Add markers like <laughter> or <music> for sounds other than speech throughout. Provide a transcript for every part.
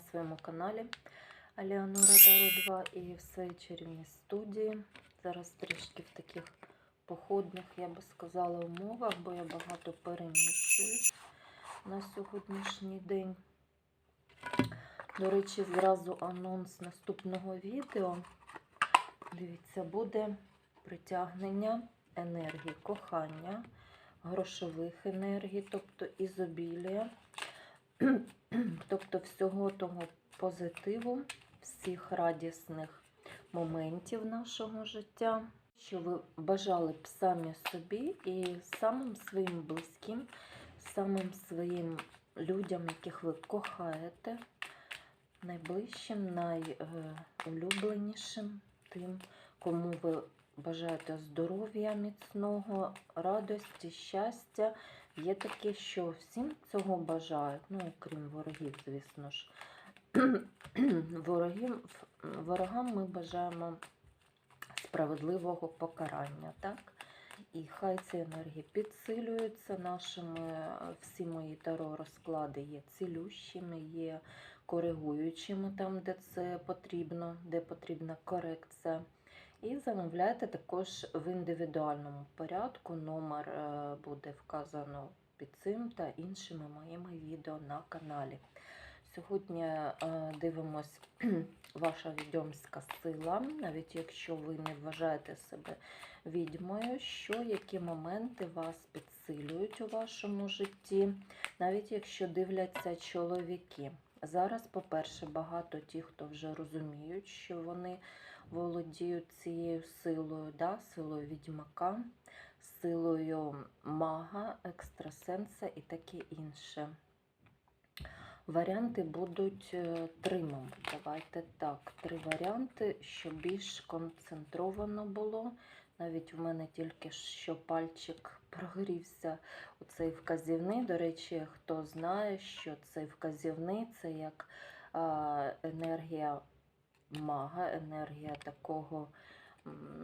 своєму каналі Аліанора Таро 2 і в своїй чарівній студії. Зараз трішки в таких походних, я би сказала, умовах, бо я багато переміщуюсь на сьогоднішній день. До речі, зразу анонс наступного відео. Дивіться, буде притягнення енергії, кохання, грошових енергій, тобто ізобілія, <clears throat> тобто всього того позитиву, всіх радісних моментів нашого життя, що ви бажали б самі собі і самим своїм близьким, самим своїм людям, яких ви кохаєте, найближчим, найулюбленішим, тим, кому ви бажаєте здоров'я міцного, радості, щастя. Є таке, що всім цього бажають, ну, окрім ворогів, звісно ж. <clears throat> Ворогів, ворогам ми бажаємо справедливого покарання, так? І хай ці енергії підсилюються нашими, всі мої таро розклади є цілющими, є коригуючими там, де це потрібно, де потрібна корекція. І замовляйте також в індивідуальному порядку. Номер е, буде вказано під цим та іншими моїми відео на каналі. Сьогодні е, дивимось <clears throat> ваша відьомська сила, навіть якщо ви не вважаєте себе відьмою, що які моменти вас підсилюють у вашому житті, навіть якщо дивляться чоловіки. Зараз, по-перше, багато ті, хто вже розуміють, що вони володіють цією силою, да, силою відьмака, силою мага, екстрасенса і таке інше. Варіанти будуть е, три. Давайте так. Три варіанти, щоб більш концентровано було. Навіть в мене тільки що пальчик <laughs> прогрівся у цей вказівний. До речі, хто знає, що цей вказівний це як енергія мага, енергія такого.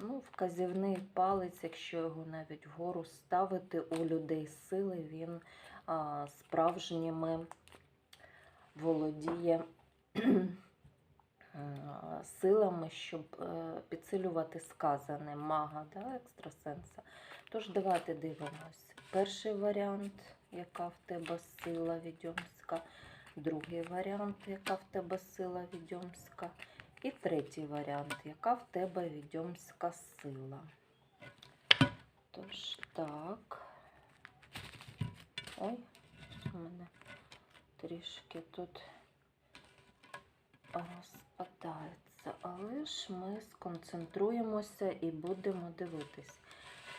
Ну, Вказівний палець, якщо його навіть вгору ставити у людей сили, він а, справжніми володіє <clears throat> силами, щоб е, підсилювати сказане мага, да, екстрасенса. Тож, давайте дивимось. Перший варіант, яка в тебе сила відьомська, другий варіант, яка в тебе сила відьомська, і третій варіант, яка в тебе відьомська сила. Тож, так. Ой, у мене трішки тут розпадається, але ж ми сконцентруємося і будемо дивитись.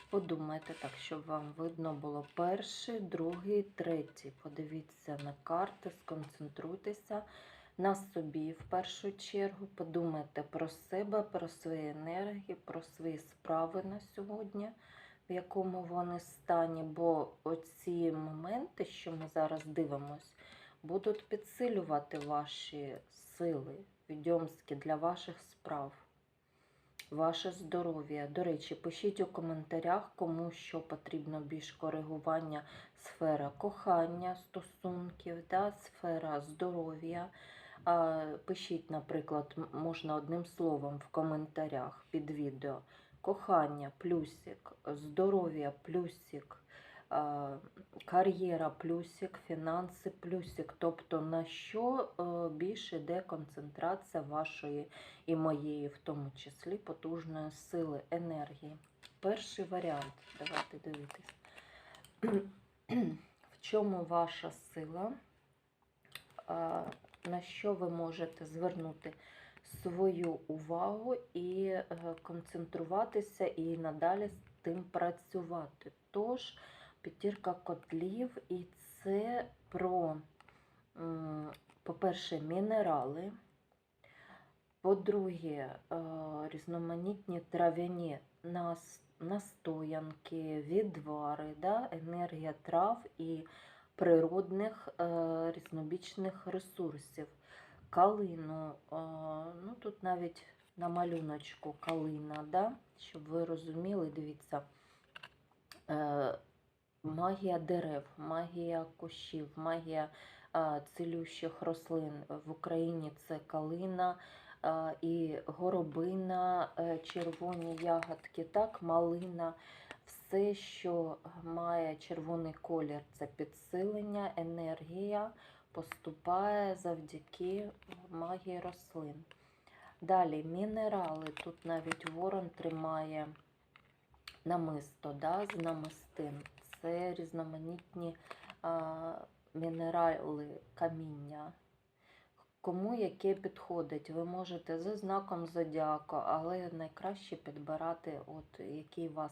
Подумайте так, щоб вам видно було перший, другий, третій. Подивіться на карти, сконцентруйтеся на собі в першу чергу. Подумайте про себе, про свої енергії, про свої справи на сьогодні, в якому вони стані. Бо оці моменти, що ми зараз дивимося, будуть підсилювати ваші сили відьомські для ваших справ, ваше здоров'я. До речі, пишіть у коментарях, кому що потрібно більш коригування сфера кохання, стосунків, да, сфера здоров'я. Пишіть, наприклад, можна одним словом в коментарях під відео. Кохання, плюсик, здоров'я, плюсик, кар'єра плюсик, фінанси плюсик. Тобто на що е, більше йде концентрація вашої і моєї, в тому числі, потужної сили, енергії. Перший варіант, давайте дивитись. <clears throat> В чому ваша сила? На що ви можете звернути свою увагу і е, концентруватися, і надалі з тим працювати. Тож, п'ятірка котлів, і це про, по-перше, мінерали. По-друге, е, різноманітні трав'яні настоянки, відвари, да, енергія трав і природних е, різнобічних ресурсів. Калину, е, ну тут навіть на малюночку калина, да, щоб ви розуміли, дивіться, магія дерев, магія кущів, магія цілющих рослин. В Україні це калина і горобина, е, червоні ягодки, так, малина. Все, що має червоний колір, це підсилення, енергія поступає завдяки магії рослин. Далі мінерали. Тут навіть ворон тримає намисто да, з намистин. Це різноманітні а, мінерали, каміння. Кому яке підходить, ви можете за знаком зодіаку, але найкраще підбирати, от, який вас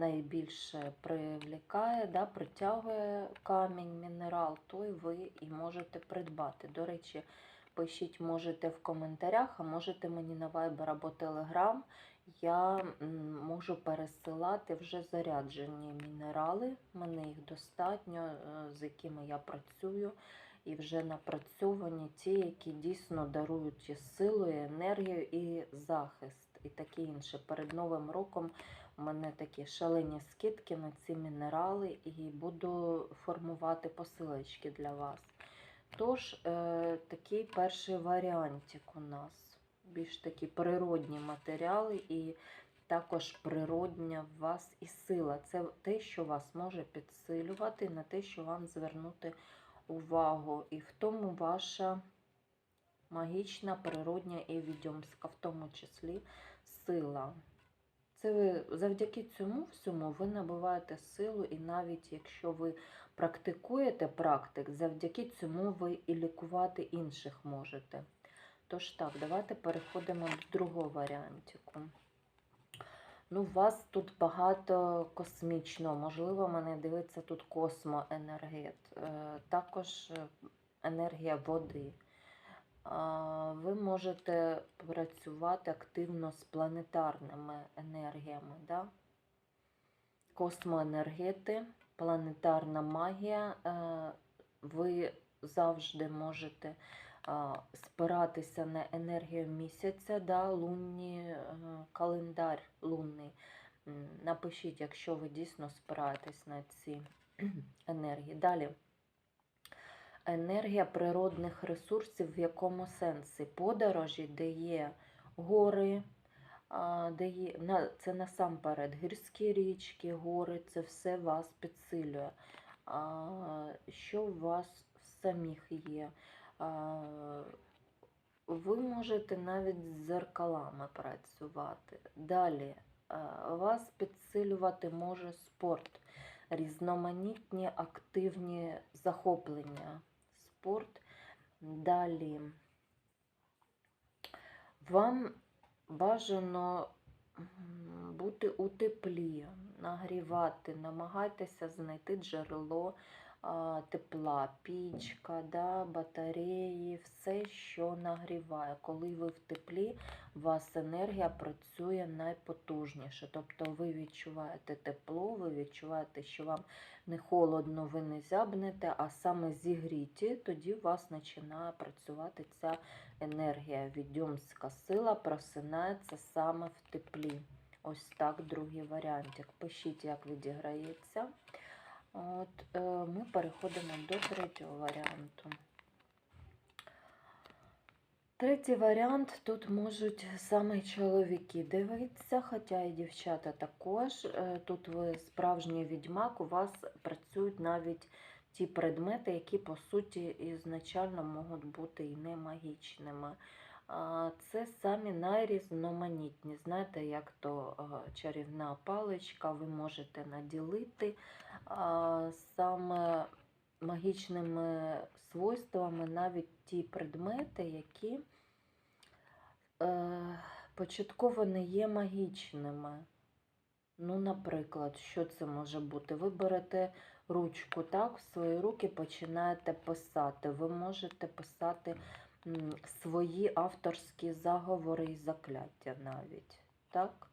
найбільше привлікає, да, притягує камінь, мінерал, той ви і можете придбати. До речі, пишіть можете в коментарях, а можете мені на Viber або Telegram. Я можу пересилати вже заряджені мінерали. Мене їх достатньо, е, з якими я працюю. І вже напрацьовані ті, які дійсно дарують силу, енергію, і захист, і таке інше. Перед Новим роком у мене такі шалені скидки на ці мінерали, і буду формувати посилочки для вас. Тож, е, такий перший варіантик у нас. Більш такі природні матеріали, і також природня в вас і сила. Це те, що вас може підсилювати, на те, що вам звернути увагу. І в тому ваша магічна, природня і відьомська, в тому числі сила. Це ви завдяки цьому всьому ви набуваєте силу, і навіть якщо ви практикуєте практик, завдяки цьому ви і лікувати інших можете. Тож так, давайте переходимо до другого варіантику. Ну, у вас тут багато космічного, можливо, мене дивиться тут космоенергет, е, також е, енергія води. Ви можете працювати активно з планетарними енергіями. Да? Космоенергети, планетарна магія. е, Ви завжди можете спиратися на енергію місяця, да, лунні, е, календар лунний. Напишіть, якщо ви дійсно спираєтесь на ці <clears throat> енергії. Далі. Енергія природних ресурсів в якому сенсі? Подорожі, де є гори, де є, це насамперед гірські річки, гори, це все вас підсилює. Що у вас самих є? Ви можете навіть з зеркалами працювати. Далі вас підсилювати може спорт, різноманітні активні захоплення. Спорт. Далі вам бажано бути у теплі, нагрівати, намагайтеся знайти джерело тепла, пічка, да, батареї, все, що нагріває. Коли ви в теплі, у вас енергія працює найпотужніше. Тобто ви відчуваєте тепло, ви відчуваєте, що вам не холодно, ви не зябнете, а саме зігріті, тоді у вас починає працювати ця енергія. Відьомська сила просинається саме в теплі. Ось так, другий варіантик. Пишіть, як відіграється. От, е, Ми переходимо до третього варіанту. Третій варіант тут можуть саме чоловіки дивитися, хоча і дівчата також. Е, Тут ви справжній відьмак, у вас працюють навіть ті предмети, які по суті ізначально можуть бути і не магічними. Це самі найрізноманітні. Знаєте, як то чарівна паличка, ви можете наділити саме магічними свойствами навіть ті предмети, які е, початково не є магічними. Ну, наприклад, що це може бути? Ви берете ручку, так, в свої руки починаєте писати. Ви можете писати свої авторські заговори і закляття навіть. Так?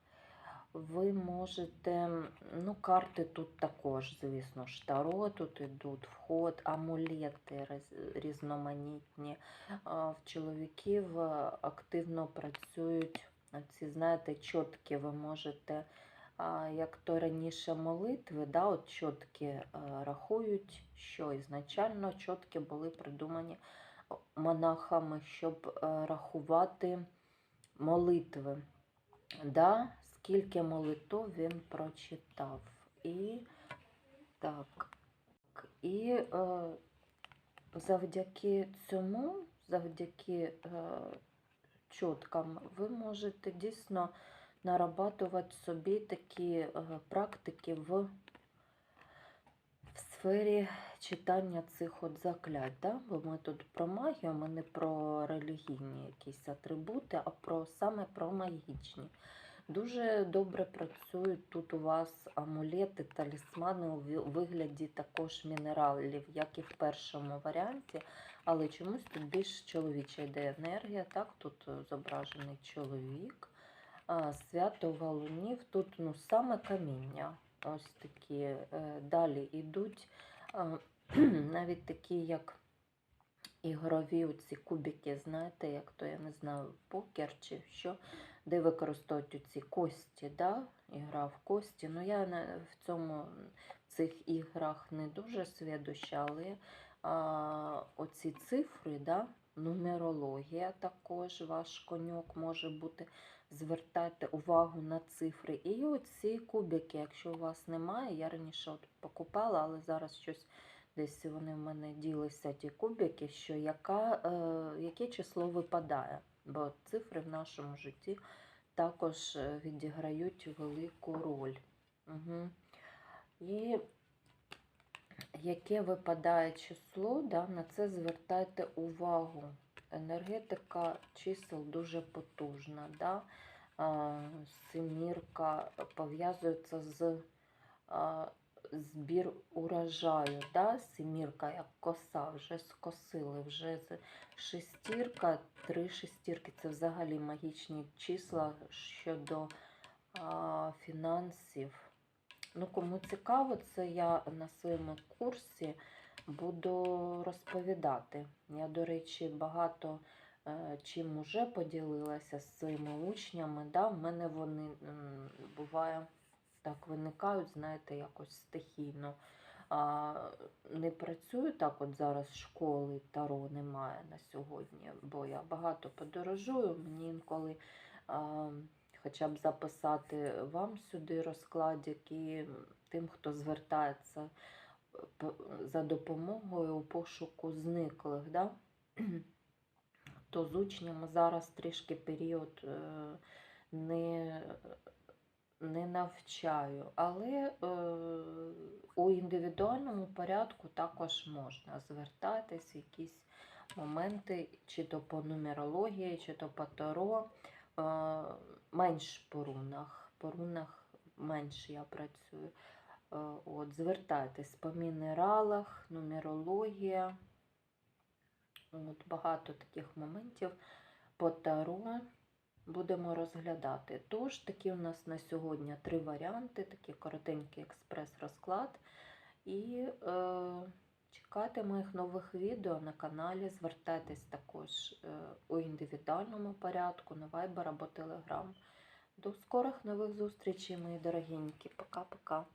Ви можете, ну, карти тут також, звісно ж, таро, тут йдуть вход, амулети різноманітні. В чоловіків е, активно працюють ці, знаєте, чотки ви можете як то раніше молитви, да, от чотки е, рахують, що ізначально чотки були придумані монахами, щоб е, рахувати молитви. Да, скільки молитв він прочитав. І так. І е, завдяки цьому, завдяки е, чоткам, ви можете дійсно нарабатувати собі такі е, практики в, в сфері читання цих от заклять. Да? Бо ми тут про магію, ми не про релігійні якісь атрибути, а про саме про магічні. Дуже добре працюють тут у вас амулети, талісмани у вигляді також мінералів, як і в першому варіанті, але чомусь тут більш чоловіча йде енергія. Так, тут е, зображений чоловік. Свято валунів, тут ну, саме каміння. Ось такі. Е, Далі йдуть <clears throat> навіть такі, як ігрові оці кубики, знаєте, як то я не знаю, покер чи що, де використовують ці кості, да? ігра в кості. Ну я в цьому в цих іграх не дуже свідуща, але а, оці цифри, да? нумерологія також ваш коньок може бути. Звертайте увагу на цифри. І оці кубики, якщо у вас немає, я раніше от покупала, але зараз щось десь вони в мене ділися, ті кубики, що яка, е, яке число випадає. Бо цифри в нашому житті також е, відіграють велику роль. Угу. І яке випадає число, да, на це звертайте увагу. Енергетика чисел дуже потужна. Да? Семірка пов'язується з збір урожаю. Да? Семірка як коса, вже скосили, вже шестірка, три шестірки це взагалі магічні числа щодо фінансів. Ну, кому цікаво, це я на своєму курсі буду розповідати. Я, до речі, багато е, чим уже поділилася з своїми учнями. Да? В мене вони буває так виникають, знаєте, якось стихійно. А, не працюю так, от зараз школи Таро немає на сьогодні, бо я багато подорожую. Мені інколи а, хоча б записати вам сюди розкладик і тим, хто звертається за допомогою пошуку зниклих. Да? <clears throat> То з учнями зараз трішки період е, не, не навчаю, але е, у індивідуальному порядку також можна звертатись в якісь моменти, чи то по нумерології, чи то по таро. Е, менш по рунах. По рунах менше я працюю. Е, От, звертайтесь по мінералах, нумерологія. От, багато таких моментів по таро будемо розглядати. Тож, такі у нас на сьогодні три варіанти, такий коротенький експрес-розклад. І е, чекайте моїх нових відео на каналі. Звертайтесь також е, у індивідуальному порядку на Viber або Telegram. До скорих нових зустрічей, мої дорогенькі. Пока-пока.